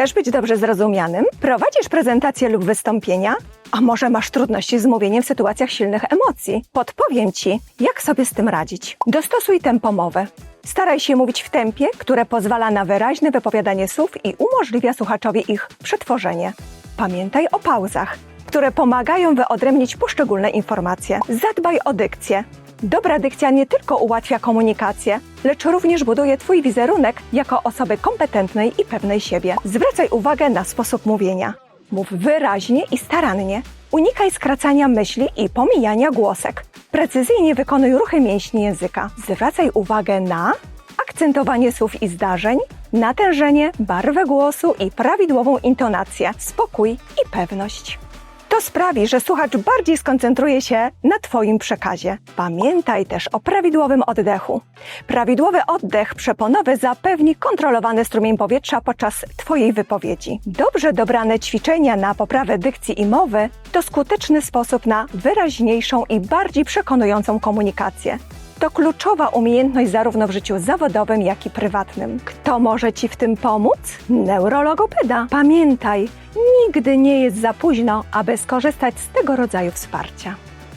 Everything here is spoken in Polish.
Chcesz być dobrze zrozumianym? Prowadzisz prezentację lub wystąpienia? A może masz trudności z mówieniem w sytuacjach silnych emocji? Podpowiem Ci, jak sobie z tym radzić. Dostosuj tempo mowy. Staraj się mówić w tempie, które pozwala na wyraźne wypowiadanie słów i umożliwia słuchaczowi ich przetworzenie. Pamiętaj o pauzach, które pomagają wyodrębnić poszczególne informacje. Zadbaj o dykcję. Dobra dykcja nie tylko ułatwia komunikację, lecz również buduje Twój wizerunek jako osoby kompetentnej i pewnej siebie. Zwracaj uwagę na sposób mówienia. Mów wyraźnie i starannie. Unikaj skracania myśli i pomijania głosek. Precyzyjnie wykonuj ruchy mięśni języka. Zwracaj uwagę na akcentowanie słów i zdarzeń, natężenie, barwę głosu i prawidłową intonację, spokój i pewność. Sprawi, że słuchacz bardziej skoncentruje się na Twoim przekazie. Pamiętaj też o prawidłowym oddechu. Prawidłowy oddech przeponowy zapewni kontrolowany strumień powietrza podczas Twojej wypowiedzi. Dobrze dobrane ćwiczenia na poprawę dykcji i mowy to skuteczny sposób na wyraźniejszą i bardziej przekonującą komunikację. To kluczowa umiejętność zarówno w życiu zawodowym, jak i prywatnym. Kto może Ci w tym pomóc? Neurologopeda. Pamiętaj, nigdy nie jest za późno, aby skorzystać z tego rodzaju wsparcia.